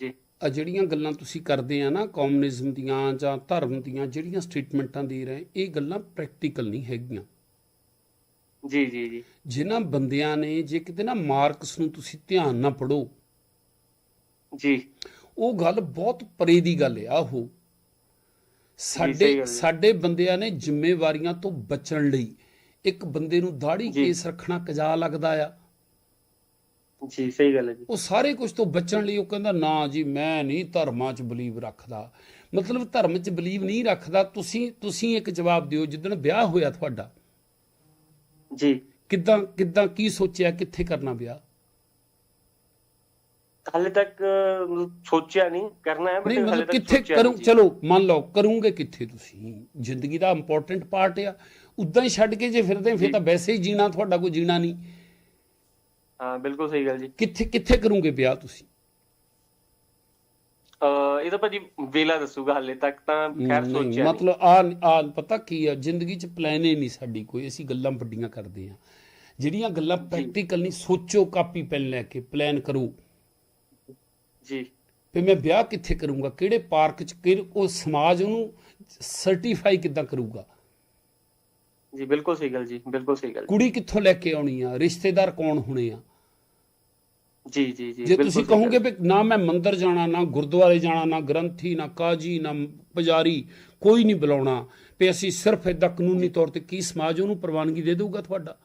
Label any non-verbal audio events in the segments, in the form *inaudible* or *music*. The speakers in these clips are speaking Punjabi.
ਜੀ। ਆ ਜਿਹੜੀਆਂ ਗੱਲਾਂ ਤੁਸੀਂ ਕਰਦੇ ਆ ਨਾ ਕਮਿਊਨਿਜ਼ਮ ਦੀਆਂ ਜਾਂ ਧਰਮ ਦੀਆਂ ਜਿਹੜੀਆਂ ਸਟੇਟਮੈਂਟਾਂ ਦੇ ਰਹੇ ਇਹ ਗੱਲਾਂ ਪ੍ਰੈਕਟੀਕਲ ਨਹੀਂ ਹੈਗੀਆਂ। ਜੀ ਜੀ ਜੀ। ਜਿਨ੍ਹਾਂ ਬੰਦਿਆਂ ਨੇ ਜੇ ਕਿਤੇ ਨਾ ਮਾਰਕਸ ਨੂੰ ਤੁਸੀਂ ਧਿਆਨ ਨਾਲ ਪੜੋ। ਜੀ। ਉਹ ਗੱਲ ਬਹੁਤ ਪਰੇ ਦੀ ਗੱਲ ਆ ਉਹ। ਸਾਡੇ। ਸਾਡੇ ਬੰਦਿਆਂ ਨੇ ਜ਼ਿੰਮੇਵਾਰੀਆਂ ਤੋਂ ਬਚਣ ਲਈ ਇੱਕ ਬੰਦੇ ਨੂੰ ਦਾੜੀ। ਕੇਸ ਰੱਖਣਾ ਕਜਾ ਲੱਗਦਾ ਆ। ਜੀ ਸਹੀ ਗੱਲ ਹੈ ਜੀ। ਉਹ ਸਾਰੇ ਕੁਝ ਤੋਂ ਬਚਣ ਲਈ ਉਹ ਕਹਿੰਦਾ ਨਾ ਜੀ ਮੈਂ ਨਹੀਂ ਧਰਮਾਂ 'ਚ ਬਲੀਵ ਰੱਖਦਾ। ਮਤਲਬ ਧਰਮ 'ਚ ਬਲੀਵ ਨਹੀਂ ਰੱਖਦਾ ਤੁਸੀਂ ਤੁਸੀਂ ਇੱਕ ਜਵਾਬ ਦਿਓ ਜਿੱਦਣ ਵਿਆਹ ਹੋਇਆ ਤੁਹਾਡਾ। ਜੀ। ਕਿੱਦਾਂ ਕਿੱਦਾਂ ਕੀ ਸੋਚਿਆ ਕਿੱਥੇ ਕਰਨਾ ਵਿਆਹ? ਹਾਲੇ ਤੱਕ ਸੋਚਿਆ ਨਹੀਂ ਕਰਨਾ ਹੈ ਬਟ ਹਾਲੇ ਤੱਕ ਕਿੱਥੇ ਕਰੂੰ। ਚਲੋ ਮੰਨ ਲਓ ਕਰੂੰਗੇ ਕਿੱਥੇ ਤੁਸੀਂ? ਜ਼ਿੰਦਗੀ ਦਾ ਇੰਪੋਰਟੈਂਟ ਪਾਰਟ ਆ। ਉਦਾਂ ਹੀ ਛੱਡ ਕੇ ਜੇ ਫਿਰਦੇ ਫਿਰ। ਤਾਂ ਵੈਸੇ ਹੀ ਜੀਣਾ ਤੁਹਾਡਾ ਕੋਈ ਜੀਣਾ ਨਹੀਂ। ਹਾਂ ਬਿਲਕੁਲ ਸਹੀ ਗੱਲ ਜੀ। ਕਿੱਥੇ ਕਿੱਥੇ ਕਰੂੰਗੇ ਵਿਆਹ ਤੁਸੀਂ? ਅਹ, ਇਹ ਤਾਂ ਭਾਜੀ ਵੇਲਾ ਦੱਸੂਗਾ ਹਾਲੇ ਤੱਕ ਤਾਂ ਖੈਰ ਸੋਚਿਆ ਮਤਲਬ ਆ ਆ ਪਤਾ ਕੀ ਆ ਜ਼ਿੰਦਗੀ 'ਚ ਪਲਾਨ ਹੀ ਨਹੀਂ ਸਾਡੀ ਕੋਈ ਅਸੀਂ ਗੱਲਾਂ ਵੱਡੀਆਂ ਕਰਦੇ ਆ ਜਿਹੜੀਆਂ ਗੱਲਾਂ ਪ੍ਰੈਕਟੀਕਲ ਨਹੀਂ ਸੋਚੋ ਕਾਪੀ ਪੈਨ ਲੈ ਕੇ ਪਲਾਨ ਕਰੋ। ਜੀ। ਵੀ ਮੈਂ ਵਿਆਹ ਕਿੱਥੇ ਕਰੂੰਗਾ? ਕਿਹੜੇ ਪਾਰਕ 'ਚ ਕਿਹੜੇ ਉਹ ਸਮਾਜ ਉਹਨੂੰ ਸਰਟੀਫਾਈ ਕਿੱਦਾਂ ਕਰੂਗਾ? ਜੀ ਬਿਲਕੁਲ ਸਹੀ ਗੱਲ ਜੀ ਬਿਲਕੁਲ ਸਹੀ ਗੱਲ ਕੁੜੀ ਕਿੱਥੋਂ ਲੈ ਕੇ ਆਉਣੀ ਆ? ਰਿਸ਼ਤੇਦਾਰ ਕੌਣ ਹੋਣੇ ਆ? ਜੀ ਜੀ ਜੀ ਜੇ ਤੁਸੀਂ। ਕਹੋਗੇ ਵੀ ਨਾ ਮੈਂ ਮੰਦਿਰ ਜਾਣਾ ਨਾ ਗੁਰਦੁਆਰੇ ਜਾਣਾ ਨਾ ਗ੍ਰੰਥੀ ਨਾ ਕਾਜੀ ਨਾ ਪੁਜਾਰੀ ਕੋਈ ਨਹੀਂ ਬੁਲਾਉਣਾ। ਵੀ ਅਸੀਂ ਸਿਰਫ ਏਦਾਂ ਕਾਨੂੰਨੀ ਤੌਰ ਤੇ ਕੀ ਸਮਾਜ ਉਹਨੂੰ ਪ੍ਰਵਾਨਗੀ ਦੇ ਦੇਊਗਾ ਤੁਹਾਡਾ?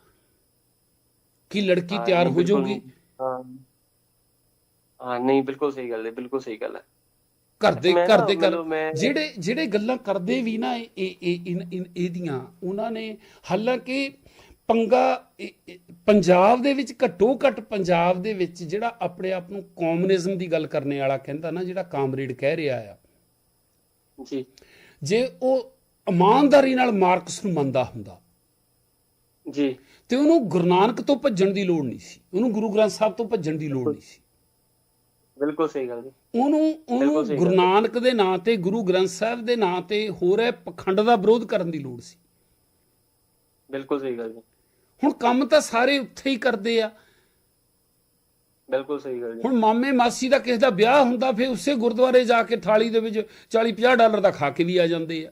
ਕੀ ਲੜਕੀ ਤਿਆਰ ਹੋ ਜਾਊਗੀ? ਹਾਂ ਨਹੀਂ ਬਿਲਕੁਲ ਸਹੀ ਗੱਲ ਹੈ ਬਿਲਕੁਲ ਸਹੀ ਗੱਲ ਹੈ। ਘਰ ਦੇ ਘਰ ਦੇ ਕਰ ਜਿਹੜੇ ਜਿਹੜੇ ਗੱਲਾਂ ਕਰਦੇ ਵੀ ਨਾ ਇਹ ਇਹ ਇਹਦੀਆਂ ਉਹਨਾਂ ਨੇ ਹਾਲਾਂਕਿ ਪੰਗਾ ਪੰਜਾਬ ਦੇ ਵਿੱਚ ਘੱਟੋ ਘੱਟ ਪੰਜਾਬ ਦੇ ਵਿੱਚ ਜਿਹੜਾ ਆਪਣੇ ਆਪ ਨੂੰ ਕਮਿਊਨਿਜ਼ਮ ਦੀ ਗੱਲ ਕਰਨੇ ਵਾਲਾ ਕਹਿੰਦਾ ਨਾ ਜਿਹੜਾ ਕਾਮਰੇਡ ਕਹਿ ਰਿਹਾ ਆ। ਜੀ। ਜੇ ਉਹ ਇਮਾਨਦਾਰੀ ਨਾਲ ਮਾਰਕਸ ਨੂੰ ਮੰਨਦਾ ਹੁੰਦਾ ਜੀ। ਤੇ ਉਹਨੂੰ ਗੁਰੂ ਨਾਨਕ ਤੋਂ ਭੱਜਣ ਦੀ ਲੋੜ ਨਹੀਂ ਸੀ ਉਹਨੂੰ ਗੁਰੂ ਗ੍ਰੰਥ ਸਾਹਿਬ ਤੋਂ ਭੱਜਣ ਦੀ ਲੋੜ ਨਹੀਂ ਸੀ। ਬਿਲਕੁਲ ਸਹੀ ਗੱਲ ਜੀ। ਉਹਨੂੰ ਉਹਨੂੰ ਗੁਰੂ। ਨਾਨਕ ਦੇ ਨਾਂ ਤੇ ਗੁਰੂ ਗ੍ਰੰਥ ਸਾਹਿਬ ਦੇ ਨਾਂ ਤੇ ਹੋ ਰਿਹਾ ਪਖੰਡ ਦਾ ਵਿਰੋਧ ਕਰਨ ਦੀ ਲੋੜ ਸੀ। ਬਿਲਕੁਲ ਸਹੀ ਗੱਲ ਜੀ। ਹੁਣ ਕੰਮ ਤਾਂ ਸਾਰੇ ਉੱਥੇ ਹੀ ਕਰਦੇ ਆ। ਬਿਲਕੁਲ ਸਹੀ ਗੱਲ ਜੀ। ਹੁਣ ਮਾਮੇ ਮਾਸੀ ਦਾ ਕਿਸੇ ਦਾ ਵਿਆਹ ਹੁੰਦਾ ਫਿਰ ਉਸੇ ਗੁਰਦੁਆਰੇ ਜਾ ਕੇ ਥਾਲੀ ਦੇ ਵਿੱਚ 40 50 ਡਾਲਰ ਦਾ ਖਾ ਕੇ ਵੀ ਆ ਜਾਂਦੇ ਆ।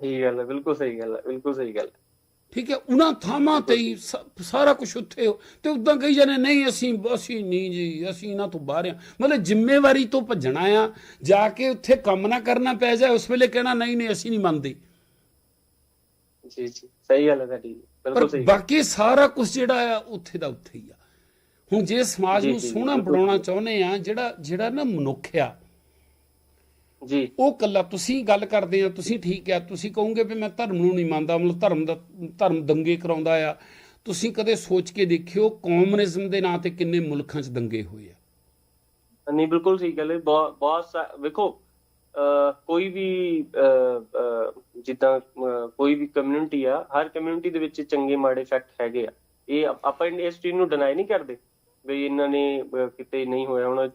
ਸਹੀ ਗੱਲ ਹੈ ਬਿਲਕੁਲ ਸਹੀ ਗੱਲ ਹੈ ਬਿਲਕੁਲ ਸਹੀ ਗੱਲ ਹੈ। ਠੀਕ ਹੈ ਉਹਨਾਂ ਥਾਵਾਂ ਤੇ ਹੀ ਸਾਰਾ ਕੁਝ ਉੱਥੇ ਤੇ ਉਦਾਂ ਕਹੀ ਜਾਂਦੇ ਨਹੀਂ ਅਸੀਂ ਅਸੀਂ ਨਹੀਂ ਜੀ ਅਸੀਂ ਇਹਨਾਂ ਤੋਂ ਬਾਹਰ ਆ ਮਤਲਬ ਜ਼ਿੰਮੇਵਾਰੀ ਤੋਂ ਭੱਜਣਾ ਆ ਜਾ ਕੇ ਉੱਥੇ ਕੰਮ ਨਾ ਕਰਨਾ ਪੈ ਜਾਏ ਉਸ ਵੇਲੇ ਕਹਿਣਾ ਨਹੀਂ ਨਹੀਂ ਅਸੀਂ ਨਹੀਂ ਮੰਨਦੇ। ਜੀ ਜੀ ਸਹੀ ਗੱਲ ਹੈ ਤੁਹਾਡੀ ਬਿਲਕੁਲ ਸਹੀ ਬਾਕੀ ਸਾਰਾ ਕੁਝ ਜਿਹੜਾ ਆ ਉੱਥੇ ਦਾ ਉੱਥੇ ਹੀ ਆ। ਹੁਣ ਜੇ ਸਮਾਜ ਨੂੰ ਸੋਹਣਾ। ਬਣਾਉਣਾ ਚਾਹੁੰਦੇ ਆ ਜਿਹੜਾ ਜਿਹੜਾ ਨਾ ਮਨੁੱਖ ਆ ਜੀ। ਉਹ ਕੱਲਾ ਤੁਸੀਂ ਗੱਲ ਕਰਦੇ ਆ ਤੁਸੀਂ ਠੀਕ ਆ ਤੁਸੀਂ ਕਹੋਗੇ ਵੀ ਮੈਂ ਧਰਮ ਨੂੰ ਨਹੀਂ ਮੰਨਦਾ ਮਤਲਬ ਧਰਮ ਦਾ ਧਰਮ ਦੰਗੇ ਕਰਾਉਂਦਾ ਆ। ਤੁਸੀਂ ਕਦੇ ਸੋਚ ਕੇ ਦੇਖਿਓ ਕਮਿਊਨਿਜ਼ਮ ਦੇ ਨਾਂ ਤੇ ਕਿੰਨੇ ਮੁਲਕਾਂ 'ਚ ਦੰਗੇ ਹੋਏ ਆ। ਨਹੀਂ ਬਿਲਕੁਲ ਸਹੀ ਗੱਲ ਹੈ। ਬਹੁਤ ਵੇਖੋ ਕੋਈ ਵੀ ਜਿੱਦਾਂ ਕੋਈ ਵੀ ਕਮਿਊਨਿਟੀ ਆ ਹਰ ਕਮਿਊਨਿਟੀ ਦੇ ਵਿੱਚ ਚੰਗੇ ਮਾੜੇ ਫੈਕਟ ਹੈਗੇ ਆ। ਇਹ ਆਪ- ਇਸ ਚੀਜ਼ ਨੂੰ ਡਿਨਾਈ ਨਹੀਂ ਕਰਦੇ ਵੀ ਇਹਨਾਂ ਨੇ ਕਿਤੇ ਨਹੀਂ ਹੋਇਆ। ਹੁਣ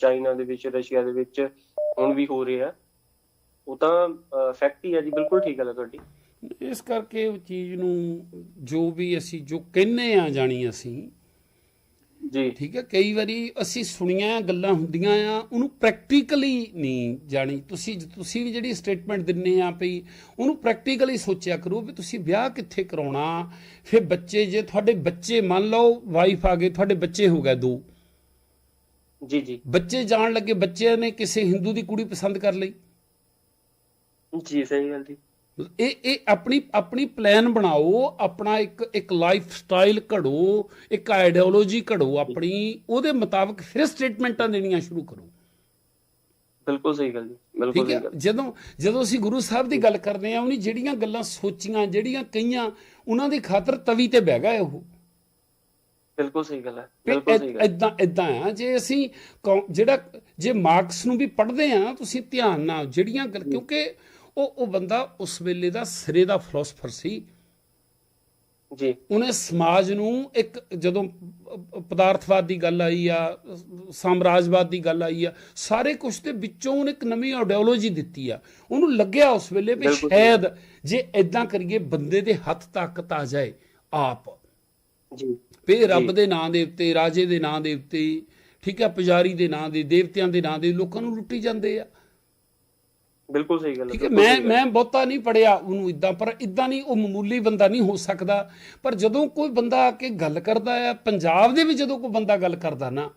ਚਾਈਨਾ ਦੇ ਵਿੱਚ ਰਸ਼ੀਆ ਦੇ ਵਿੱਚ ਹੁਣ ਵੀ ਹੋ ਰਿਹਾ। ਉਹ ਤਾਂ ਫੈਕਟ ਹੀ ਆ ਜੀ ਬਿਲਕੁਲ ਠੀਕ ਗੱਲ ਹੈ ਤੁਹਾਡੀ। ਇਸ ਕਰਕੇ ਉਹ ਚੀਜ਼ ਨੂੰ ਜੋ ਵੀ ਅਸੀਂ ਜੋ ਕਹਿੰਨੇ ਆ ਜਾਣੀ ਅਸੀਂ ਜੀ। ਠੀਕ ਹੈ ਕਈ ਵਾਰੀ ਅਸੀਂ ਸੁਣੀਆਂ ਗੱਲਾਂ ਹੁੰਦੀਆਂ ਆ ਉਹਨੂੰ ਪ੍ਰੈਕਟੀਕਲੀ ਨਹੀਂ ਜਾਣੀ। ਤੁਸੀਂ ਤੁਸੀਂ ਵੀ ਜਿਹੜੀ ਸਟੇਟਮੈਂਟ ਦਿੰਨੇ ਆ ਪਈ ਉਹਨੂੰ ਪ੍ਰੈਕਟੀਕਲੀ ਸੋਚਿਆ ਕਰੋ ਵੀ ਤੁਸੀਂ ਵਿਆਹ ਕਿੱਥੇ ਕਰਾਉਣਾ। ਫਿਰ ਬੱਚੇ ਜੇ ਤੁਹਾਡੇ ਬੱਚੇ ਮੰਨ ਲਓ ਵਾਈਫ ਆ ਗਏ ਤੁਹਾਡੇ ਬੱਚੇ ਹੋ ਗਏ ਦੋ। ਜੀ ਜੀ। ਬੱਚੇ ਜਾਣ ਲੱਗੇ ਬੱਚਿਆਂ ਨੇ ਕਿਸੇ ਹਿੰਦੂ ਦੀ ਕੁੜੀ ਪਸੰਦ ਕਰ ਲਈ। ਜੀ ਸਹੀ ਗੱਲ ਜੀ। ਇਹ ਇਹ ਆਪਣੀ ਆਪਣੀ ਪਲਾਨ ਬਣਾਓ ਆਪਣਾ ਇੱਕ ਇੱਕ ਲਾਈਫ ਸਟਾਈਲ ਘੜੋ ਇੱਕ ਆਈਡੀਓਲੋਜੀ ਘੜੋ ਆਪਣੀ ਉਹਦੇ ਮੁਤਾਬਕ ਫਿਰ ਸਟੇਟਮੈਂਟਾਂ ਦੇਣੀਆਂ ਸ਼ੁਰੂ ਕਰੋ। ਬਿਲਕੁਲ ਸਹੀ ਗੱਲ ਜੀ ਬਿਲਕੁਲ ਠੀਕ ਸਹੀ ਹੈ ਗੱਲ। ਜਦੋਂ ਜਦੋਂ ਅਸੀਂ ਗੁਰੂ ਸਾਹਿਬ ਦੀ ਗੱਲ ਕਰਦੇ ਆ ਉਹਨੇ ਜਿਹੜੀਆਂ ਗੱਲਾਂ ਸੋਚੀਆਂ ਜਿਹੜੀਆਂ ਕਈਆਂ ਉਹਨਾਂ ਦੀ ਖਾਤਰ ਤਵੀ ਤੇ ਬਹਿ ਗਏ ਉਹ। ਬਿਲਕੁਲ ਸਹੀ ਗੱਲ ਹੈ ਬਿਲਕੁਲ ਸਹੀ ਗੱਲ ਇਦਾਂ ਇਦਾਂ ਆ ਜੇ ਅਸੀਂ ਜਿਹੜਾ ਜੇ ਮਾਰਕਸ ਨੂੰ ਵੀ ਪੜ੍ਹਦੇ ਆ ਤੁਸੀਂ ਧਿਆਨ ਨਾਲ ਜਿਹੜੀਆਂ ਕਿਉਂਕਿ ਉਹ ਉਹ ਬੰਦਾ ਉਸ ਵੇਲੇ ਦਾ ਸਿਰੇ ਦਾ ਫਿਲਾਸਫਰ ਸੀ। ਜੀ। ਉਹਨੇ ਸਮਾਜ ਨੂੰ ਇੱਕ ਜਦੋਂ ਪਦਾਰਥਵਾਦ ਦੀ ਗੱਲ ਆਈ ਆ ਸਾਮਰਾਜਵਾਦ ਦੀ ਗੱਲ ਆਈ ਆ ਸਾਰੇ ਕੁਝ ਦੇ ਵਿੱਚੋਂ ਉਹਨੇ ਇੱਕ ਨਵੀਂ ਆਈਡੀਓਲੋਜੀ ਦਿੱਤੀ ਆ। ਉਹਨੂੰ ਲੱਗਿਆ ਉਸ ਵੇਲੇ ਵੀ। ਸ਼ਾਇਦ ਜੇ ਇਦਾਂ ਕਰੀਏ ਬੰਦੇ ਦੇ ਹੱਥ ਤਾਕਤ ਆ ਜਾਏ ਆਪ। ਜੀ। ਵੀ ਰੱਬ। ਦੇ ਨਾਂ ਦੇ ਉੱਤੇ ਰਾਜੇ ਦੇ ਨਾਂ ਦੇ ਉੱਤੇ ਠੀਕ ਹੈ ਪੁਜਾਰੀ ਦੇ ਨਾਂ ਦੇ ਦੇਵਤਿਆਂ ਦੇ ਨਾਂ ਦੇ ਲੋਕਾਂ ਨੂੰ ਲੁੱਟੀ ਜਾਂਦੇ ਆ ਬਿਲਕੁਲ ਸਹੀ ਗੱਲ ਹੈ ਮੈਂ। ਮੈਂ ਬਹੁਤਾ ਨਹੀਂ ਪੜਿਆ ਉਹਨੂੰ ਇਦਾਂ ਪਰ ਇਦਾਂ ਨਹੀਂ ਉਹ ਮਾਮੂਲੀ ਬੰਦਾ ਨਹੀਂ ਹੋ ਸਕਦਾ ਪਰ ਜਦੋਂ ਕੋਈ ਬੰਦਾ ਆ ਕੇ ਗੱਲ ਕਰਦਾ ਆ ਪੰਜਾਬ ਦੇ ਵਿੱਚ ਜਦੋਂ ਕੋਈ ਬੰਦਾ ਗੱਲ ਕਰਦਾ ਨਾ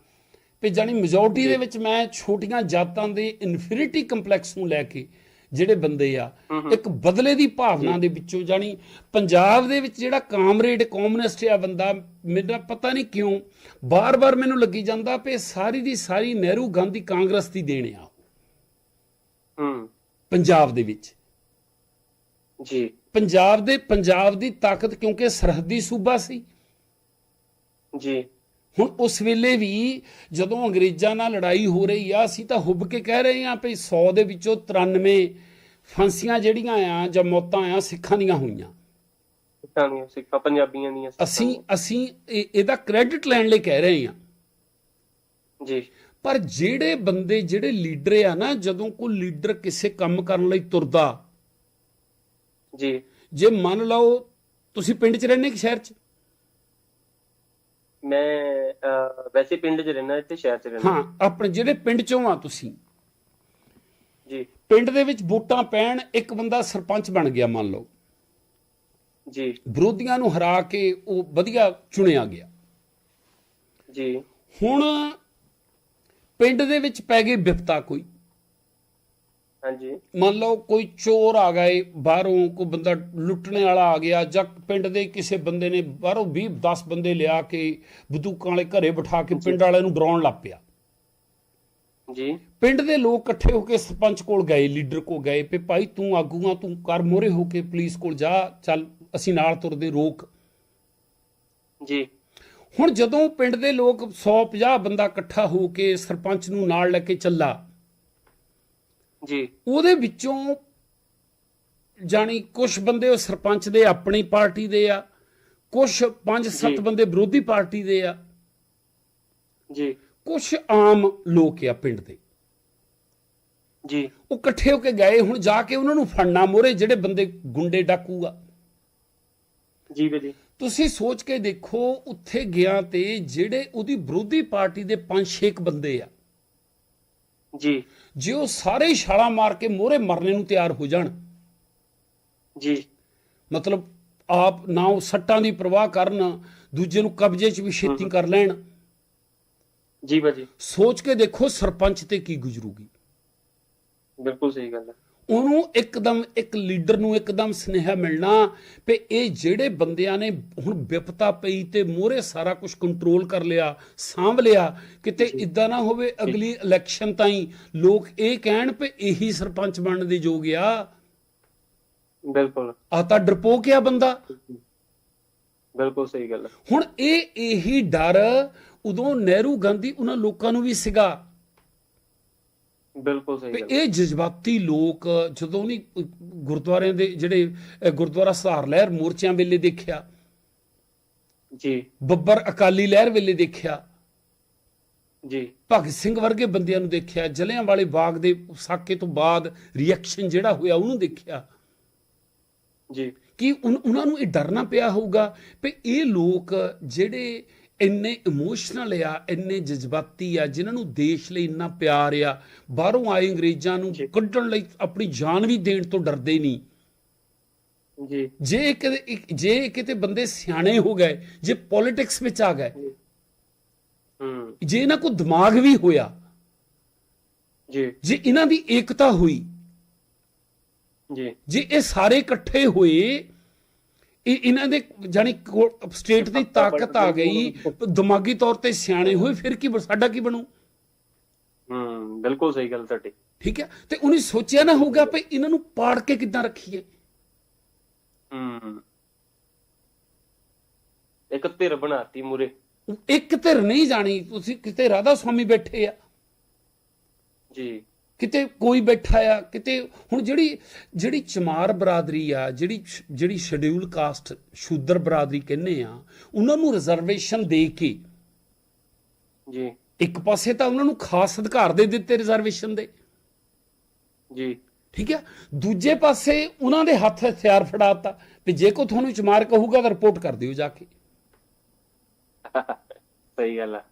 ਵੀ ਜਾਨੀ ਮੈਜੋਰਟੀ ਦੇ ਵਿੱਚ ਮੈਂ ਛੋਟੀਆਂ ਜਾਤਾਂ ਦੇ ਇਨਫੀਰੀਟੀ ਕੰਪਲੈਕਸ ਨੂੰ ਲੈ ਕੇ ਜਿਹੜੇ ਬੰਦੇ ਆ ਇੱਕ ਬਦਲੇ ਦੀ ਭਾਵਨਾ ਦੇ ਵਿੱਚੋਂ ਜਾਨੀ ਪੰਜਾਬ ਦੇ ਵਿੱਚ ਜਿਹੜਾ ਕਾਮਰੇਡ ਕਮਿਊਨਿਸਟ ਆ ਬੰਦਾ ਮੇਰਾ ਪਤਾ ਨਹੀਂ ਕਿਉਂ ਬਾਰ-ਬਾਰ ਮੈਨੂੰ ਲੱਗੀ ਜਾਂਦਾ ਇਹ ਸਾਰੀ ਦੀ ਸਾਰੀ ਨਹਿਰੂ ਗਾਂਧੀ ਕਾਂਗਰਸ ਦੀ ਦੇਣ ਆ ਹੂੰ ਪੰਜਾਬ ਦੇ ਵਿੱਚ। ਜੀ। ਪੰਜਾਬ ਦੇ ਪੰਜਾਬ ਦੀ ਤਾਕਤ ਕਿਉਂਕਿ ਸਰਹੱਦੀ ਸੂਬਾ ਸੀ। ਜੀ। ਹੁਣ ਉਸ ਵੇਲੇ ਵੀ ਜਦੋਂ ਅੰਗਰੇਜ਼ਾਂ ਨਾਲ ਲੜਾਈ ਹੋ ਰਹੀ ਆ ਅਸੀਂ ਤਾਂ ਹੁੱਬ ਕੇ ਕਹਿ ਰਹੇ ਆ ਵੀ 100 ਦੇ ਵਿੱਚੋਂ 93 ਫਾਂਸੀਆਂ ਜਿਹੜੀਆਂ ਆ ਜਾਂ ਮੌਤਾਂ ਆ ਸਿੱਖਾਂ ਦੀਆਂ ਹੋਈਆਂ। ਸਿੱਖਾਂ ਦੀਆਂ ਸਿੱਖਾਂ ਪੰਜਾਬੀਆਂ ਦੀਆਂ ਅਸੀਂ। ਅਸੀਂ ਇਹ- ਇਹਦਾ ਕ੍ਰੈਡਿਟ ਲੈਣ ਲਈ ਕਹਿ ਰਹੇ ਆ ਜੀ। ਪਰ ਜਿਹੜੇ ਬੰਦੇ ਜਿਹੜੇ ਲੀਡਰ ਆ ਨਾ ਜਦੋਂ ਕੋਈ ਲੀਡਰ ਕਿਸੇ ਕੰਮ ਕਰਨ ਲਈ ਤੁਰਦਾ ਜੀ। ਜੇ ਮੰਨ ਲਓ ਤੁਸੀਂ ਪਿੰਡ 'ਚ ਰਹਿੰਦੇ ਕਿ ਸ਼ਹਿਰ 'ਚ? ਮੈਂ ਵੈਸੇ ਪਿੰਡ 'ਚ ਰਹਿਣਾ ਇੱਥੇ ਸ਼ਹਿਰ 'ਚ ਰਹਿਣਾ ਹਾਂ ਆਪਣੇ ਜਿਹੜੇ ਪਿੰਡ 'ਚੋਂ ਆ ਤੁਸੀਂ ਜੀ। ਪਿੰਡ ਦੇ ਵਿੱਚ ਵੋਟਾਂ ਪੈਣ ਇੱਕ ਬੰਦਾ ਸਰਪੰਚ ਬਣ ਗਿਆ ਮੰਨ ਲਓ। ਜੀ। ਵਿਰੋਧੀਆਂ ਨੂੰ ਹਰਾ ਕੇ ਉਹ ਵਧੀਆ ਚੁਣਿਆ ਗਿਆ। ਜੀ। ਹੁਣ ਪਿੰਡ ਦੇ ਵਿੱਚ ਪੈ ਗਈ ਵਿਪਤਾ ਕੋਈ। ਹਾਂਜੀ। ਮੰਨ ਲਓ ਕੋਈ ਚੋਰ ਆ ਗਏ ਬਾਹਰੋਂ ਕੋਈ ਬੰਦਾ ਲੁੱਟਣੇ ਵਾਲਾ ਆ ਗਿਆ ਜਾਂ ਪਿੰਡ ਦੇ ਕਿਸੇ ਬੰਦੇ ਨੇ ਬਾਹਰੋਂ 20 10 ਬੰਦੇ ਲਿਆ ਕੇ ਬੰਦੂਕਾਂ ਵਾਲੇ ਘਰੇ ਬਿਠਾ ਕੇ ਪਿੰਡ ਵਾਲਿਆਂ ਨੂੰ ਡਰਾਉਣ ਲੱਗ ਪਿਆ। ਜੀ। ਪਿੰਡ ਦੇ ਲੋਕ ਇਕੱਠੇ ਹੋ ਕੇ ਸਰਪੰਚ ਕੋਲ ਗਏ ਲੀਡਰ ਕੋਲ ਗਏ ਵੀ ਭਾਈ ਤੂੰ ਆਗੂਆਂ ਤੂੰ ਕਰ ਮੋਰੇ ਹੋ ਕੇ ਪੁਲਿਸ ਕੋਲ ਜਾ ਚੱਲ ਅਸੀਂ ਨਾਲ ਤੁਰਦੇ ਰੋਕ। ਜੀ। ਹੁਣ ਜਦੋਂ ਪਿੰਡ ਦੇ ਲੋਕ 150 ਬੰਦਾ ਇਕੱਠਾ ਹੋ ਕੇ ਸਰਪੰਚ ਨੂੰ ਨਾਲ ਲੈ ਕੇ ਚੱਲਾ ਜੀ। ਉਹਦੇ ਵਿੱਚੋਂ ਜਾਣੀ ਕੁਝ ਬੰਦੇ ਉਹ ਸਰਪੰਚ ਦੇ ਆਪਣੀ ਪਾਰਟੀ ਦੇ ਆ ਕੁਝ 5-7 ਜੀ। ਬੰਦੇ ਵਿਰੋਧੀ ਪਾਰਟੀ ਦੇ ਆ। ਜੀ। ਕੁਝ ਆਮ ਲੋਕ ਆ ਪਿੰਡ ਦੇ। ਜੀ। ਉਹ ਇਕੱਠੇ ਹੋ ਕੇ ਗਏ ਹੁਣ ਜਾ ਕੇ ਉਹਨਾਂ ਨੂੰ ਫੜਨਾ ਮੋਰੇ ਜਿਹੜੇ ਬੰਦੇ ਗੁੰਡੇ ਡਾਕੂ ਆ। ਜੀ ਭਾਜੀ ਤੁਸੀਂ ਸੋਚ ਕੇ ਦੇਖੋ ਉੱਥੇ ਗਿਆ ਤੇ ਜਿਹੜੇ ਉਹਦੀ ਵਿਰੋਧੀ ਪਾਰਟੀ ਦੇ 5-6 ਬੰਦੇ ਆ ਜੀ। ਜੇ ਉਹ ਸਾਰੇ ਛਾਲਾਂ ਮਾਰ ਕੇ ਮੋਰੇ ਮਰਨੇ ਨੂੰ ਤਿਆਰ ਹੋ ਜਾਣ ਜੀ। ਮਤਲਬ ਆਪ ਨਾ ਉਹ ਸੱਟਾਂ ਦੀ ਪਰਵਾਹ ਕਰਨ ਦੂਜੇ ਨੂੰ ਕਬਜ਼ੇ 'ਚ ਵੀ ਛੇਤੀ ਕਰ ਲੈਣ। ਜੀ ਭਾਜੀ। ਸੋਚ ਕੇ ਦੇਖੋ ਸਰਪੰਚ ਤੇ ਕੀ ਗੁਜ਼ਰੂਗੀ। ਬਿਲਕੁਲ ਸਹੀ ਗੱਲ ਹੈ। ਉਹਨੂੰ ਇੱਕਦਮ ਇੱਕ ਲੀਡਰ ਨੂੰ ਇੱਕਦਮ ਸੁਨੇਹਾ ਮਿਲਣਾ ਵੀ ਇਹ ਜਿਹੜੇ ਬੰਦਿਆਂ ਨੇ ਹੁਣ ਵਿਪਤਾ ਪਈ ਤੇ ਮੋਰੇ ਸਾਰਾ ਕੁਝ ਕੰਟਰੋਲ ਕਰ ਲਿਆ ਸਾਂਭ ਲਿਆ ਕਿਤੇ ਇਦਾਂ ਨਾ ਹੋਵੇ ਅਗਲੀ ਇਲੈਕਸ਼ਨ ਤਾਈਂ ਲੋਕ ਇਹ ਕਹਿਣ ਵੀ ਇਹੀ ਸਰਪੰਚ ਬਣਨ ਦੇ ਯੋਗ ਆ। ਬਿਲਕੁਲ। ਆ ਤਾਂ ਡਰਪੋਕ ਆ ਬੰਦਾ। ਬਿਲਕੁਲ ਸਹੀ ਗੱਲ ਹੁਣ ਇਹ ਇਹੀ ਡਰ ਉਦੋਂ ਨਹਿਰੂ ਗਾਂਧੀ ਉਹਨਾਂ ਲੋਕਾਂ ਨੂੰ ਵੀ ਸੀਗਾ। ਬਿਲਕੁਲ ਸਹੀ ਗੱਲ। ਇਹ ਜਜ਼ਬਾਤੀ ਲੋਕ ਜਦੋਂ ਨਹੀਂ ਗੁਰਦੁਆਰਿਆਂ ਦੇ ਜਿਹੜੇ ਗੁਰਦੁਆਰਾ ਸਹਾਰ ਲਹਿਰ ਮੋਰਚਿਆਂ ਵੇਲੇ ਦੇਖਿਆ ਜੀ। ਬੱਬਰ ਅਕਾਲੀ ਲਹਿਰ ਵੇਲੇ ਦੇਖਿਆ ਜੀ। ਭਗਤ ਸਿੰਘ ਵਰਗੇ ਬੰਦਿਆਂ ਨੂੰ ਦੇਖਿਆ ਜਲਿਆਂ ਵਾਲੇ ਬਾਗ ਦੇ ਸਾਕੇ ਤੋਂ ਬਾਅਦ ਰਿਐਕਸ਼ਨ ਜਿਹੜਾ ਹੋਇਆ ਉਹਨੂੰ ਦੇਖਿਆ। ਜੀ। ਕਿ ਉਹਨਾਂ ਨੂੰ ਇਹ ਡਰਨਾ ਪਿਆ ਹੋਊਗਾ ਵੀ ਇਹ ਲੋਕ ਜਿਹੜੇ ਇੰਨੇ ਇਮੋਸ਼ਨਲ ਆ ਇੰਨੇ ਜਜ਼ਬਾਤੀ ਆ ਜਿਨ੍ਹਾਂ ਨੂੰ ਦੇਸ਼ ਲਈ ਇੰਨਾ ਪਿਆਰ ਆ ਬਾਹਰੋਂ ਆਏ ਅੰਗਰੇਜ਼ਾਂ ਨੂੰ। ਕੱਢਣ ਲਈ ਆਪਣੀ ਜਾਨ ਵੀ ਦੇਣ ਤੋਂ ਡਰਦੇ ਨਹੀਂ। ਜੀ। ਜੇ ਕਿਤੇ ਜੇ ਕਿਤੇ ਬੰਦੇ ਸਿਆਣੇ ਹੋ ਗਏ ਜੇ ਪੋਲਿਟਿਕਸ ਵਿੱਚ ਆ ਗਏ ਹੂੰ। ਜੇ ਇਹਨਾਂ ਕੋ ਦਿਮਾਗ ਵੀ ਹੋਇਆ ਜੀ। ਜੇ ਇਹਨਾਂ ਦੀ ਏਕਤਾ ਹੋਈ ਜੀ। ਜੇ ਇਹ ਸਾਰੇ ਇਕੱਠੇ ਹੋਏ ਇਹ ਇਹਨਾਂ ਦੇ ਜਾਨੀ ਸਟੇਟ ਦੀ ਤਾਕਤ ਆ ਗਈ ਦਿਮਾਗੀ ਤੌਰ ਤੇ ਸਿਆਣੇ ਹੋਏ ਫਿਰ ਕੀ ਸਾਡਾ ਕੀ ਬਣੂ? ਹੂੰ ਬਿਲਕੁਲ ਸਹੀ ਗੱਲ ਤੁਹਾਡੀ। ਠੀਕ ਹੈ? ਤੇ ਉਹਨੇ ਸੋਚਿਆ ਨਾ ਹੋਊਗਾ ਵੀ ਇਹਨਾਂ ਨੂੰ ਪਾੜ ਕੇ ਕਿੱਦਾਂ ਰੱਖੀਏ? ਹੂੰ। ਇੱਕ ਧਿਰ ਬਣਾਤੀ ਮੂਰੇ। ਇੱਕ ਧਿਰ ਨਹੀਂ ਜਾਣੀ ਤੁਸੀਂ ਕਿਤੇ ਰਾਧਾ ਸੁਆਮੀ ਬੈਠੇ ਆ। ਜੀ। ਕਿਤੇ ਕੋਈ ਬੈਠਾ ਆ ਕਿਤੇ ਹੁਣ ਜਿਹੜੀ ਜਿਹੜੀ ਚਮਾਰ ਬਰਾਦਰੀ ਆ ਜਿਹੜੀ ਜਿਹੜੀ ਸ਼ਡਿਊਲ ਕਾਸਟ ਸ਼ੂਦਰ ਬਰਾਦਰੀ ਕਹਿੰਦੇ ਆ ਉਹਨਾਂ ਨੂੰ ਰਿਜ਼ਰਵੇਸ਼ਨ ਦੇ ਕੇ ਜੀ। ਇੱਕ ਪਾਸੇ ਤਾਂ ਉਹਨਾਂ ਨੂੰ ਖਾਸ ਅਧਿਕਾਰ ਦੇ ਦਿੱਤੇ ਰਿਜ਼ਰਵੇਸ਼ਨ ਦੇ। ਜੀ। ਠੀਕ ਹੈ ਦੂਜੇ ਪਾਸੇ ਉਹਨਾਂ ਦੇ ਹੱਥ ਹਥਿਆਰ ਫੜਾਤਾ ਵੀ ਜੇ ਕੋ ਤੁਹਾਨੂੰ ਚਮਾਰ ਕਹੂਗਾ ਤਾਂ ਰਿਪੋਰਟ ਕਰ ਦਿਓ ਜਾ ਕੇ। ਸਹੀ ਗੱਲ ਹੈ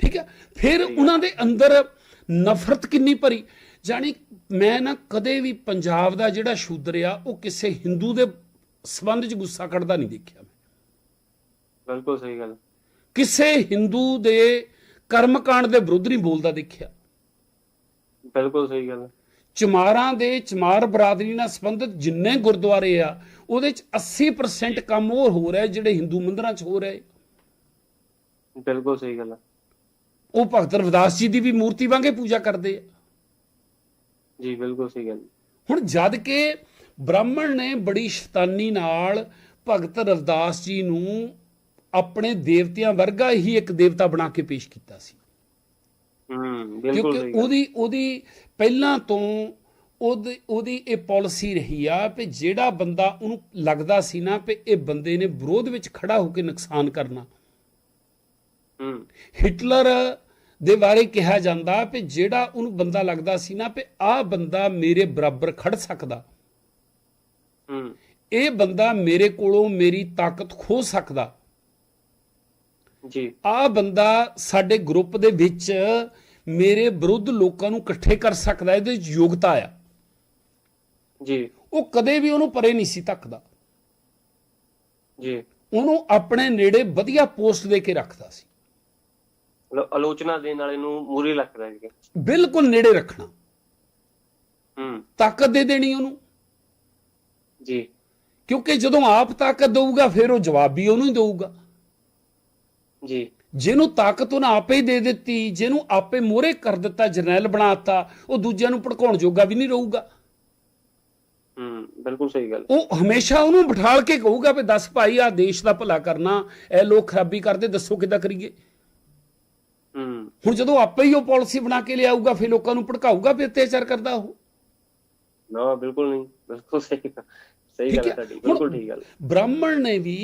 ਠੀਕ ਹੈ ਫਿਰ ਉਹਨਾਂ ਦੇ ਅੰਦਰ ਨਫ਼ਰਤ ਕਿੰਨੀ ਭਰੀ? ਜਾਨੀ ਮੈਂ ਨਾ ਕਦੇ ਵੀ ਪੰਜਾਬ ਦਾ ਜਿਹੜਾ ਸ਼ੂਦਰ ਆ ਉਹ ਕਿਸੇ ਹਿੰਦੂ ਦੇ ਸਬੰਧ 'ਚ ਗੁੱਸਾ ਕੱਢਦਾ ਨਹੀਂ ਦੇਖਿਆ ਮੈਂ। ਬਿਲਕੁਲ ਸਹੀ ਗੱਲ। ਕਿਸੇ ਹਿੰਦੂ ਦੇ ਕਰਮਕਾਂਡ ਦੇ ਵਿਰੁੱਧ ਨਹੀਂ ਬੋਲਦਾ ਦੇਖਿਆ। ਬਿਲਕੁਲ ਸਹੀ ਗੱਲ ਚਮਾਰਾਂ ਦੇ ਚਮਾਰ ਬਰਾਦਰੀ ਨਾਲ ਸੰਬੰਧਿਤ ਜਿੰਨੇ ਗੁਰਦੁਆਰੇ ਆ ਉਹਦੇ ਚ 80% ਕੰਮ ਉਹ ਹੋ ਰਿਹਾ ਜਿਹੜੇ ਹਿੰਦੂ ਮੰਦਿਰਾਂ 'ਚ ਹੋ ਰਹੇ। ਬਿਲਕੁਲ ਸਹੀ ਗੱਲ। ਉਹ ਭਗਤ ਰਵਿਦਾਸ ਜੀ ਦੀ ਵੀ ਮੂਰਤੀ ਵਾਂਗੇ ਪੂਜਾ ਕਰਦੇ ਆ। ਜੀ ਬਿਲਕੁਲ ਸਹੀ ਗੱਲ। ਹੁਣ ਜਦ ਕਿ ਬ੍ਰਾਹਮਣ ਨੇ ਬੜੀ ਸ਼ੈਤਾਨੀ ਨਾਲ ਭਗਤ ਰਵਿਦਾਸ ਜੀ ਨੂੰ ਆਪਣੇ ਦੇਵਤਿਆਂ ਵਰਗਾ ਹੀ ਇੱਕ ਦੇਵਤਾ ਬਣਾ ਕੇ ਪੇਸ਼ ਕੀਤਾ ਸੀ। ਹੂੰ ਬਿਲਕੁਲ ਕਿਉਂਕਿ ਉਹਦੀ ਉਹਦੀ ਪਹਿਲਾਂ ਤੋਂ ਉਹਦੀ ਉਹਦੀ ਇਹ ਪਾਲਿਸੀ ਰਹੀ ਆ ਕਿ ਜਿਹੜਾ ਬੰਦਾ ਉਹਨੂੰ ਲੱਗਦਾ ਸੀ ਨਾ ਕਿ ਇਹ ਬੰਦੇ ਨੇ ਵਿਰੋਧ ਵਿੱਚ ਖੜਾ ਹੋ ਕੇ ਨੁਕਸਾਨ ਕਰਨਾ। ਹੂੰ। ਹਿਟਲਰ ਦੇ ਬਾਰੇ ਕਿਹਾ ਜਾਂਦਾ ਕਿ ਜਿਹੜਾ ਉਹਨੂੰ ਬੰਦਾ ਲੱਗਦਾ ਸੀ ਨਾ ਕਿ ਆਹ ਬੰਦਾ ਮੇਰੇ ਬਰਾਬਰ ਖੜ ਸਕਦਾ। ਹੂੰ। ਇਹ ਬੰਦਾ ਮੇਰੇ ਕੋਲੋਂ ਮੇਰੀ ਤਾਕਤ ਖੋ ਸਕਦਾ। ਜੀ। ਆਹ ਬੰਦਾ ਸਾਡੇ ਗਰੁੱਪ ਦੇ ਵਿੱਚ ਮੇਰੇ ਵਿਰੁੱਧ ਲੋਕਾਂ ਨੂੰ ਇਕੱਠੇ ਕਰ ਸਕਦਾ ਇਹਦੇ ਯੋਗਤਾ ਆ। ਜੀ। ਉਹ ਕਦੇ ਵੀ ਉਹਨੂੰ ਪਰੇ ਨਹੀਂ ਸੀ ਤੱਕਦਾ ਜੀ। ਉਹਨੂੰ ਆਪਣੇ ਨੇੜੇ ਵਧੀਆ ਪੋਸਟ ਦੇ ਕੇ ਰੱਖਦਾ ਸੀ। ਆਲੋਚਨਾ ਦੇਣ ਵਾਲੇ ਨੂੰ ਮੂਰੇ ਰੱਖਦਾ ਹੈ ਬਿਲਕੁਲ ਨੇੜੇ ਰੱਖਣਾ। ਹੂੰ। ਤਾਕਤ ਦੇ ਦੇਣੀ ਉਹਨੂੰ। ਜੀ। ਕਿਉਂਕਿ ਜਦੋਂ ਆਪ ਤਾਕਤ ਦਊਗਾ ਫਿਰ ਉਹ ਜਵਾਬ ਵੀ ਉਹਨੂੰ ਹੀ ਦਊਗਾ। ਜੀ। ਜਿਹਨੂੰ ਤਾਕਤ ਉਹਨੇ ਆਪੇ ਹੀ ਦੇ ਦਿੱਤੀ ਜਿਹਨੂੰ ਆਪੇ ਮੋਹਰੇ ਕਰ ਦਿੱਤਾ ਜਰਨੈਲ ਬਣਾਤਾ ਉਹ ਦੂਜਿਆਂ ਨੂੰ ਭੜਕਾਉਣ ਜੋਗਾ ਵੀ ਨਹੀਂ ਰਹੂਗਾ। ਹੂੰ ਬਿਲਕੁਲ ਸਹੀ ਗੱਲ। ਉਹ ਹਮੇਸ਼ਾ ਉਹਨੂੰ ਬਿਠਾਲ ਕੇ ਕਹੂਗਾ ਵੀ ਦੱਸ ਭਾਈ ਆ ਦੇਸ਼ ਦਾ ਭਲਾ ਕਰਨਾ ਇਹ ਲੋਕ ਖਰਾਬੀ ਕਰਦੇ ਦੱਸੋ ਕਿੱਦਾਂ ਕਰੀਏ। ਹੁਣ ਜਦੋਂ ਆਪੇ ਹੀ ਉਹ ਪਾਲਿਸੀ ਬਣਾ ਕੇ ਲਿਆਊਗਾ ਫਿਰ ਲੋਕਾਂ ਨੂੰ ਭੜਕਾਊਗਾ ਵੀ ਅਤਿਆਚਾਰ ਕਰਦਾ ਉਹ? ਨਾ ਬਿਲਕੁਲ ਨਹੀਂ। ਬਿਲਕੁਲ ਸਹੀ ਸਹੀ ਗੱਲ ਹੈ ਤੁਹਾਡੀ। ਬਿਲਕੁਲ ਠੀਕ ਗੱਲ ਬ੍ਰਾਹਮਣ ਨੇ ਵੀ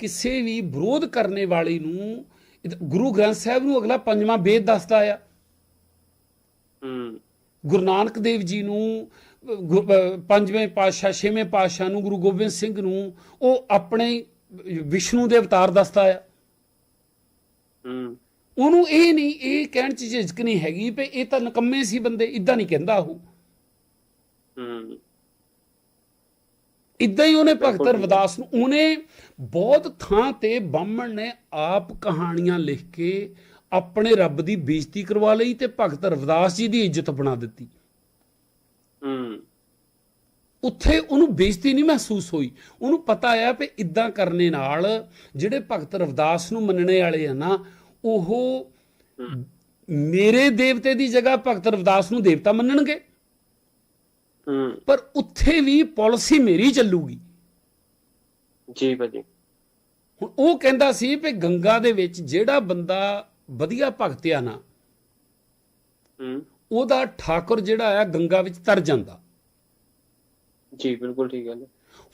ਕਿਸੇ ਵੀ ਵਿਰੋਧ ਕਰਨੇ ਵਾਲੀ ਨੂੰ ਗੁਰੂ ਗ੍ਰੰਥ ਸਾਹਿਬ ਨੂੰ ਅਗਲਾ ਪੰਜਵਾਂ ਵੇਦ ਦੱਸਦਾ ਆ। ਹੂੰ। ਗੁਰੂ ਨਾਨਕ ਦੇਵ ਜੀ ਨੂੰ ਪੰਜਵੇਂ ਪਾਤਸ਼ਾਹ ਛੇਵੇਂ ਪਾਤਸ਼ਾਹ ਨੂੰ ਗੁਰੂ ਗੋਬਿੰਦ ਸਿੰਘ ਨੂੰ ਉਹ ਆਪਣੇ ਵਿਸ਼ਨੂੰ ਦੇ ਅਵਤਾਰ ਦੱਸਦਾ ਆ। ਹੂੰ। ਉਹਨੂੰ ਇਹ ਨਹੀਂ ਇਹ ਕਹਿਣ ਚ ਝਿਜਕ ਨਹੀਂ ਹੈਗੀ ਵੀ ਇਹ ਤਾਂ ਨਕੰਮੇ ਸੀ ਬੰਦੇ ਇਦਾਂ ਨਹੀਂ ਕਹਿੰਦਾ ਉਹ। ਹੂੰ ਇਦਾਂ ਹੀ ਉਹਨੇ ਭਗਤ। ਰਵਿਦਾਸ ਨੂੰ ਉਹਨੇ ਬਹੁਤ ਥਾਂ ਤੇ ਬਾਹਮਣ ਨੇ ਆਪ ਕਹਾਣੀਆਂ ਲਿਖ ਕੇ ਆਪਣੇ ਰੱਬ ਦੀ ਬੇਇੱਜ਼ਤੀ ਕਰਵਾ ਲਈ ਤੇ ਭਗਤ ਰਵਿਦਾਸ ਜੀ ਦੀ ਇੱਜ਼ਤ ਬਣਾ ਦਿੱਤੀ। ਹੂੰ। ਉੱਥੇ ਉਹਨੂੰ ਬੇਇੱਜ਼ਤੀ ਨਹੀਂ ਮਹਿਸੂਸ ਹੋਈ। ਉਹਨੂੰ ਪਤਾ ਆ ਵੀ ਇਦਾਂ ਕਰਨੇ ਨਾਲ ਜਿਹੜੇ ਭਗਤ ਰਵਿਦਾਸ ਨੂੰ ਮੰਨਣੇ ਵਾਲੇ ਆ ਨਾ ਉਹ ਮੇਰੇ ਦੇਵਤੇ ਦੀ ਜਗ੍ਹਾ ਭਗਤ ਰਵਿਦਾਸ ਨੂੰ ਦੇਵਤਾ ਮੰਨਣਗੇ। ਪਰ ਉੱਥੇ ਵੀ ਪਾਲਿਸੀ ਮੇਰੀ ਚੱਲੂਗੀ। ਜੀ ਭਾਜੀ। ਹੁਣ ਉਹ ਕਹਿੰਦਾ ਸੀ ਵੀ ਗੰਗਾ ਦੇ ਵਿੱਚ ਜਿਹੜਾ ਬੰਦਾ ਵਧੀਆ ਭਗਤ ਆ ਨਾ ਉਹਦਾ ਠਾਕੁਰ ਜਿਹੜਾ ਆ ਗੰਗਾ ਵਿੱਚ ਤਰ ਜਾਂਦਾ। ਜੀ ਬਿਲਕੁਲ ਠੀਕ ਹੈ।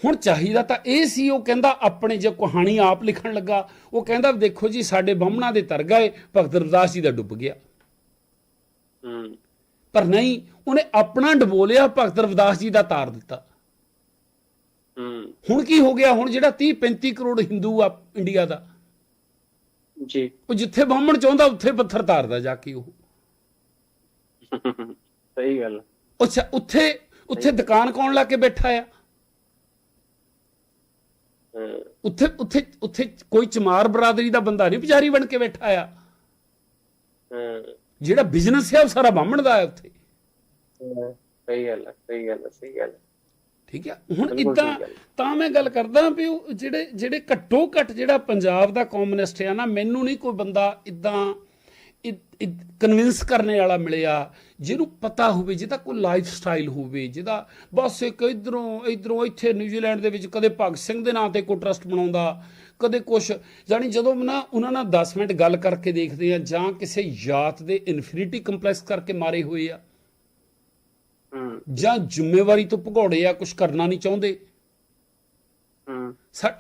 ਹੁਣ ਚਾਹੀਦਾ ਤਾਂ ਇਹ ਸੀ ਉਹ ਕਹਿੰਦਾ ਆਪਣੇ ਜੇ ਕਹਾਣੀ ਆਪ ਲਿਖਣ ਲੱਗਾ ਉਹ ਕਹਿੰਦਾ ਦੇਖੋ ਜੀ ਸਾਡੇ ਬਾਹਮਣਾ ਦੇ ਤਰ ਗਏ ਭਗਤ ਰਵਿਦਾਸ ਜੀ ਦਾ ਡੁੱਬ ਗਿਆ। ਪਰ ਨਹੀਂ ਉਹਨੇ ਆਪਣਾ ਡਬੋਲਿਆ ਭਗਤ ਰਵਿਦਾਸ ਜੀ ਦਾ ਤਾਰ ਦਿੱਤਾ। ਹੁਣ ਕੀ ਹੋ ਗਿਆ? ਹੁਣ ਜਿਹੜਾ 30 35 ਕਰੋੜ ਹਿੰਦੂ ਆ ਇੰਡੀਆ ਦਾ। ਜੀ। ਉਹ ਜਿੱਥੇ ਬਾਹਮਣ ਚਾਹੁੰਦਾ ਉੱਥੇ ਪੱਥਰ ਤਾਰਦਾ ਜਾ ਕੇ ਉਹ। ਸਹੀ ਗੱਲ। ਅੱਛਾ ਉੱਥੇ ਉੱਥੇ ਦੁਕਾਨ ਕੌਣ ਲਾ ਕੇ ਬੈਠਾ ਆ? ਉੱਥੇ ਉੱਥੇ ਉੱਥੇ ਕੋਈ ਚਮਾਰ ਬਰਾਦਰੀ ਦਾ ਬੰਦਾ ਨਹੀਂ ਪੁਜਾਰੀ ਬਣ ਕੇ ਬੈਠਾ ਆ। ਹਾਂ ਜਿਹੜਾ ਬਿਜ਼ਨਸ ਹੈ ਉਹ ਸਾਰਾ ਬਾਹਮਣ ਦਾ ਹੈ ਉੱਥੇ। ਹਾਂ, ਸਹੀ ਗੱਲ ਹੈ ਸਹੀ ਗੱਲ ਹੈ ਸਹੀ ਗੱਲ ਹੈ ਠੀਕ ਹੈ ਹੁਣ ਇਦਾਂ। ਤਾਂ ਮੈਂ ਗੱਲ ਕਰਦਾ ਵੀ ਉਹ ਜਿਹੜੇ ਜਿਹੜੇ ਘੱਟੋ ਘੱਟ ਜਿਹੜਾ ਪੰਜਾਬ ਦਾ ਕਮਿਊਨਿਸਟ ਆ ਨਾ ਮੈਨੂੰ ਨਹੀਂ ਕੋਈ ਬੰਦਾ ਇਦਾਂ ਕਨਵਿੰਸ ਕਰਨੇ ਵਾਲਾ ਮਿਲਿਆ। ਜਿਹਨੂੰ ਪਤਾ ਹੋਵੇ ਜਿਹਦਾ ਕੋਈ ਲਾਈਫ ਸਟਾਈਲ ਹੋਵੇ ਜਿਹਦਾ ਬਸ ਇੱਕ ਇਧਰੋਂ ਇਧਰੋਂ ਇੱਥੇ ਨਿਊਜ਼ੀਲੈਂਡ ਦੇ ਵਿੱਚ ਕਦੇ ਭਗਤ ਸਿੰਘ ਦੇ ਨਾਂ ਤੇ ਕੋਈ ਟਰਸਟ ਬਣਾਉਂਦਾ ਕਦੇ ਕੁਛ। ਜਾਨੀ ਜਦੋਂ ਨਾ ਉਹਨਾਂ ਨਾਲ 10 ਮਿੰਟ ਗੱਲ ਕਰਕੇ ਦੇਖਦੇ ਆ ਜਾਂ ਕਿਸੇ ਜਾਤ ਦੇ ਇਨਫਿਨਿਟੀ ਕੰਪਲੈਕਸ ਕਰਕੇ ਮਾਰੇ ਹੋਏ ਆ। ਹੂੰ। ਜਾਂ ਜ਼ਿੰਮੇਵਾਰੀ ਤੋਂ ਭਗੌੜੇ ਆ ਕੁਝ ਕਰਨਾ ਨਹੀਂ ਚਾਹੁੰਦੇ।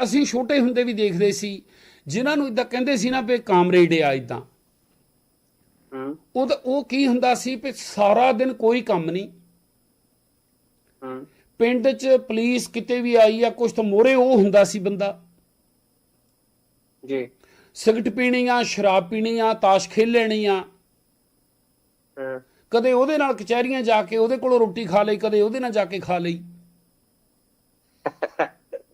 ਅਸੀਂ ਛੋਟੇ ਹੁੰਦੇ ਵੀ ਦੇਖਦੇ ਸੀ ਜਿਨ੍ਹਾਂ ਨੂੰ ਇਦਾਂ ਕਹਿੰਦੇ ਸੀ ਨਾ ਵੀ ਕਾਮਰੇਡ ਆ ਇਦਾਂ ਹੂੰ ਉਹਦਾ ਉਹ ਕੀ ਹੁੰਦਾ ਸੀ ਵੀ ਸਾਰਾ ਦਿਨ ਕੋਈ ਕੰਮ ਨਹੀਂ। ਹੂੰ ਪਿੰਡ 'ਚ ਪੁਲਿਸ ਕਿਤੇ ਵੀ ਆਈ ਆ ਕੁਝ ਤਾਂ ਮੋਰੇ ਉਹ ਹੁੰਦਾ ਸੀ ਬੰਦਾ। ਜੀ। ਸਿਗਰਟ ਪੀਣੀ ਆ ਸ਼ਰਾਬ ਪੀਣੀ ਆ ਤਾਸ਼ ਖੇਲ ਲੈਣੀ ਆ ਕਦੇ ਉਹਦੇ ਨਾਲ ਕਚਹਿਰੀਆਂ ਜਾ ਕੇ ਉਹਦੇ ਕੋਲੋਂ ਰੋਟੀ ਖਾ ਲਈ ਕਦੇ ਉਹਦੇ ਨਾਲ ਜਾ ਕੇ ਖਾ ਲਈ। *laughs*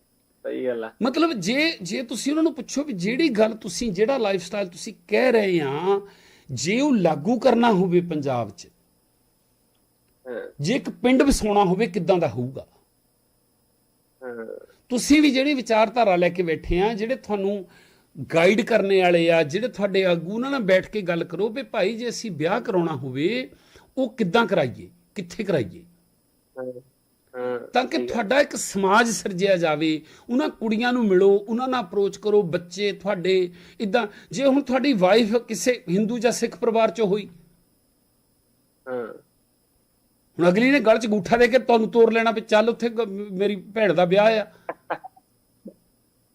ਸਹੀ ਗੱਲ ਆ। ਮਤਲਬ ਜੇ ਜੇ ਤੁਸੀਂ ਉਹਨਾਂ ਨੂੰ ਪੁੱਛੋ ਵੀ ਜਿਹੜੀ ਗੱਲ ਤੁਸੀਂ ਜਿਹੜਾ ਲਾਈਫ ਸਟਾਈਲ ਤੁਸੀਂ ਕਹਿ ਰਹੇ ਆ ਜੇ ਉਹ ਲਾਗੂ ਕਰਨਾ ਹੋਵੇ ਪੰਜਾਬ 'ਚ ਜੇ ਇੱਕ ਪਿੰਡ ਵਸਾਉਣਾ ਹੋਵੇ ਕਿੱਦਾਂ ਦਾ ਹੋਊਗਾ? ਤੁਸੀਂ ਵੀ ਜਿਹੜੀ ਵਿਚਾਰਧਾਰਾ ਲੈ ਕੇ ਬੈਠੇ ਆ ਜਿਹੜੇ ਤੁਹਾਨੂੰ ਗਾਈਡ ਕਰਨੇ ਵਾਲੇ ਆ ਜਿਹੜੇ ਤੁਹਾਡੇ ਆਗੂ ਉਹਨਾਂ ਨਾਲ ਬੈਠ ਕੇ ਗੱਲ ਕਰੋ ਵੀ ਭਾਈ ਜੇ ਅਸੀਂ ਵਿਆਹ ਕਰਾਉਣਾ ਹੋਵੇ ਉਹ ਕਿੱਦਾਂ ਕਰਾਈਏ? ਕਿੱਥੇ ਕਰਾਈਏ? ਤਾਂ ਕਿ ਤੁਹਾਡਾ ਇੱਕ ਸਮਾਜ ਸਿਰਜਿਆ ਜਾਵੇ ਉਹਨਾਂ ਕੁੜੀਆਂ ਨੂੰ ਮਿਲੋ ਉਹਨਾਂ ਨਾਲ ਅਪਰੋਚ ਕਰੋ ਬੱਚੇ ਤੁਹਾਡੇ ਇਦਾਂ ਜੇ ਹੁਣ ਤੁਹਾਡੀ ਵਾਈਫ ਕਿਸੇ ਹਿੰਦੂ ਜਾਂ ਸਿੱਖ ਪਰਿਵਾਰ ਚ ਹੋਈ ਹਾਂ। ਹੁਣ ਅਗਲੀ ਨੇ ਗਲ ਚ ਗੂਠਾ ਦੇ ਕੇ ਤੁਹਾਨੂੰ ਤੋਰ ਲੈਣਾ ਵੀ ਚੱਲ ਉੱਥੇ ਮੇਰੀ ਭੈਣ ਦਾ ਵਿਆਹ ਆ।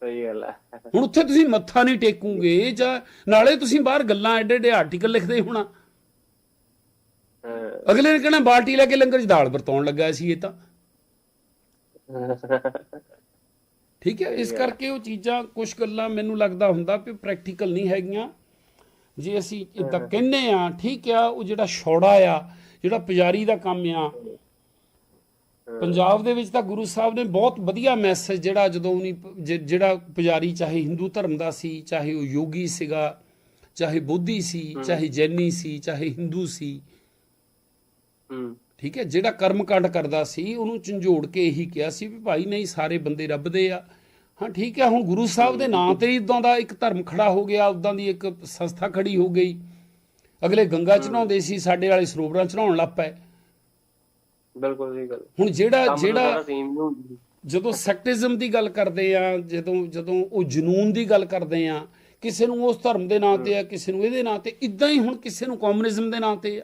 ਸਹੀ ਗੱਲ ਆ ਹੁਣ ਉੱਥੇ ਤੁਸੀਂ ਮੱਥਾ ਨਹੀਂ ਟੇਕੂਗੇ ਜਾਂ ਨਾਲੇ ਤੁਸੀਂ ਬਾਹਰ ਗੱਲਾਂ ਐਡੇ ਐਡੇ ਆਰਟੀਕਲ ਲਿਖਦੇ ਹੋਣਾ। ਹਾਂ। ਅਗਲੇ ਨੇ ਕਹਿਣਾ ਬਾਲਟੀ ਲੈ ਕੇ ਲੰਗਰ ਚ ਦਾਲ ਵਰਤਾਉਣ ਲੱਗਾ ਸੀ ਇਹ ਤਾਂ। ਠੀਕ ਹੈ ਇਸ ਕਰਕੇ ਉਹ ਚੀਜ਼ਾਂ ਕੁਝ ਗੱਲਾਂ ਮੈਨੂੰ ਲੱਗਦਾ ਹੁੰਦਾ ਵੀ ਪ੍ਰੈਕਟੀਕਲ ਨਹੀਂ ਹੈਗੀਆਂ। ਜੇ ਅਸੀਂ ਇਦਾਂ ਕਹਿੰਨੇ ਆ ਠੀਕ ਆ ਉਹ ਜਿਹੜਾ ਛੋੜਾ ਆ ਜਿਹੜਾ ਪੁਜਾਰੀ ਦਾ ਕੰਮ ਆ। ਪੰਜਾਬ ਦੇ ਵਿੱਚ ਤਾਂ ਗੁਰੂ ਸਾਹਿਬ ਨੇ ਬਹੁਤ ਵਧੀਆ ਮੈਸੇਜ ਜਿਹੜਾ ਜਦੋਂ ਉਨੀ ਜਿਹੜਾ ਪੁਜਾਰੀ ਚਾਹੇ ਹਿੰਦੂ ਧਰਮ ਦਾ ਸੀ ਚਾਹੇ ਉਹ ਯੋਗੀ ਸੀਗਾ ਚਾਹੇ ਬੋਧੀ ਸੀ ਚਾਹੇ ਜੈਨੀ ਸੀ ਚਾਹੇ ਹਿੰਦੂ ਸੀ। ਹੂੰ। ਠੀਕ ਹੈ ਜਿਹੜਾ ਕਰਮਕਾਂਡ ਕਰਦਾ ਸੀ ਉਹਨੂੰ ਝੰਜੋੜ ਕੇ ਇਹੀ ਕਿਹਾ ਸੀ ਵੀ ਭਾਈ ਨਹੀਂ ਸਾਰੇ ਬੰਦੇ ਰੱਬ ਦੇ ਆ। ਹਾਂ ਠੀਕ ਹੈ ਹੁਣ ਗੁਰੂ ਸਾਹਿਬ ਦੇ ਨਾਂ ਤੇ ਇਦਾਂ ਦਾ ਇੱਕ ਧਰਮ ਖੜਾ ਹੋ ਗਿਆ ਉਦਾਂ ਦੀ ਇੱਕ ਸੰਸਥਾ ਖੜੀ ਹੋ ਗਈ। ਅਗਲੇ ਗੰਗਾ ਚ ਨਹਾਉਂਦੇ ਸੀ ਸਾਡੇ ਵਾਲੇ ਸਰੋਵਰਾਂ ਚ ਨਹਾਉਣ ਲੱਗ ਪਏ। ਬਿਲਕੁਲ ਸਹੀ ਗੱਲ ਹੁਣ ਜਿਹੜਾ ਜਿਹੜਾ ਜਦੋਂ ਸੈਕਟਿਜ਼ਮ ਦੀ ਗੱਲ ਕਰਦੇ ਆ ਜਦੋਂ ਜਦੋਂ ਉਹ ਜਨੂਨ ਦੀ ਗੱਲ ਕਰਦੇ ਆ ਕਿਸੇ ਨੂੰ ਉਸ ਧਰਮ ਦੇ ਨਾਂ ਤੇ ਆ ਕਿਸੇ ਨੂੰ ਇਹਦੇ ਨਾਂ ਤੇ ਇਦਾਂ ਹੀ ਹੁਣ ਕਿਸੇ ਨੂੰ ਕਮਿਊਨਿਜ਼ਮ ਦੇ ਨਾਂ ਤੇ ਆ।